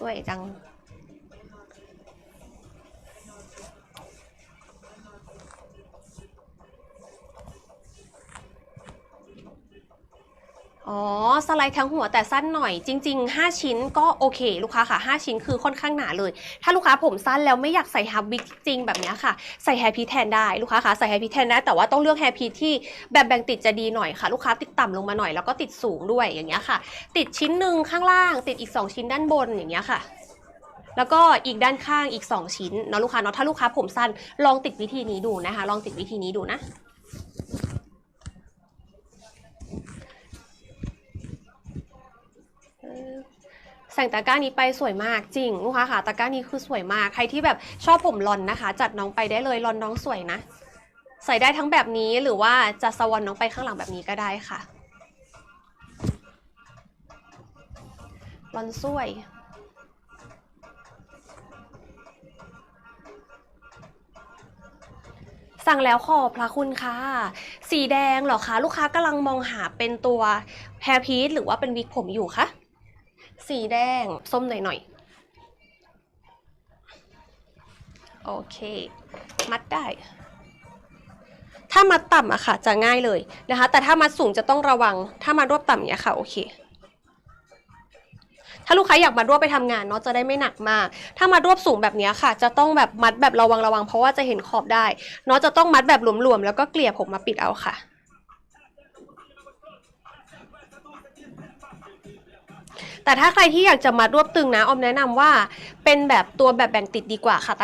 สวยจั อ๋อ สไลด์ทั้งหัวแต่สั้นหน่อย จริง ๆ 5 ชิ้นก็โอเค ลูกค้าค่ะ 5 ชิ้นคือค่อนข้างหนาเลย ถ้าลูกค้าผมสั้นแล้วไม่อยากใส่ฮับวิกจริงแบบนี้ค่ะ ใส่แฮร์พีแทนได้ลูกค้าค่ะใส่แฮร์พีแทนได้แต่ว่าต้องเลือกแฮร์พีที่แบบแบ่งติดจะดีหน่อยค่ะ ลูกค้าติดต่ำลงมาหน่อยแล้วก็ติดสูงด้วยอย่างเงี้ยค่ะ ติดชิ้นหนึ่งข้างล่าง ติดอีก 2 ชิ้นด้านบนอย่างเงี้ยค่ะแล้วก็อีกด้านข้างอีก 2 ชิ้นเนาะลูกค้าเนาะถ้าลูกค้าผมสั้นลองติดวิธีนี้ดูนะคะ ลองติดวิธีนี้ดูนะ ใส่งตะกร้านี้ไปสวยมากจริงลูกค้าค่ะตะกร้านี้คือสวยมากใครที่แบบชอบผมลอนนะคะ จัดน้องไปได้เลยลอนน้องสวยนะ ใส่ได้ทั้งแบบนี้หรือว่าจะสวอนน้องไปข้างหลังแบบนี้ก็ได้ค่ะลอนสวยสั่งแล้วขอบพระคุณค่ะ สีแดงเหรอคะ ลูกค้ากำลังมองหาเป็นตัวแฮร์พีซหรือว่าเป็นวิกผมอยู่คะ สีแดง ส้มหน่อยๆ โอเค มัดได้ ถ้ามัดต่ำอะค่ะ จะง่ายเลยนะคะ แต่ถ้ามัดสูงจะต้องระวัง ถ้ามัดรวบต่ำเนี้ยค่ะ โอเค ถ้าลูกค้าอยากมัดรวบไปทำงานเนาะจะได้ไม่หนักมาก ถ้ามัดรวบสูงแบบนี้ค่ะ จะต้องแบบมัดแบบระวังระวังเพราะว่าจะเห็นขอบได้ เนาะจะต้องมัดแบบหลวมๆแล้วก็เกลี่ยผมมาปิดเอาค่ะ แต่ถ้าใครที่อยากจะมัดรวบตึงนะออมแนะนำว่าเป็นแบบตัวแบบแบ่งติดดีกว่าค่ะ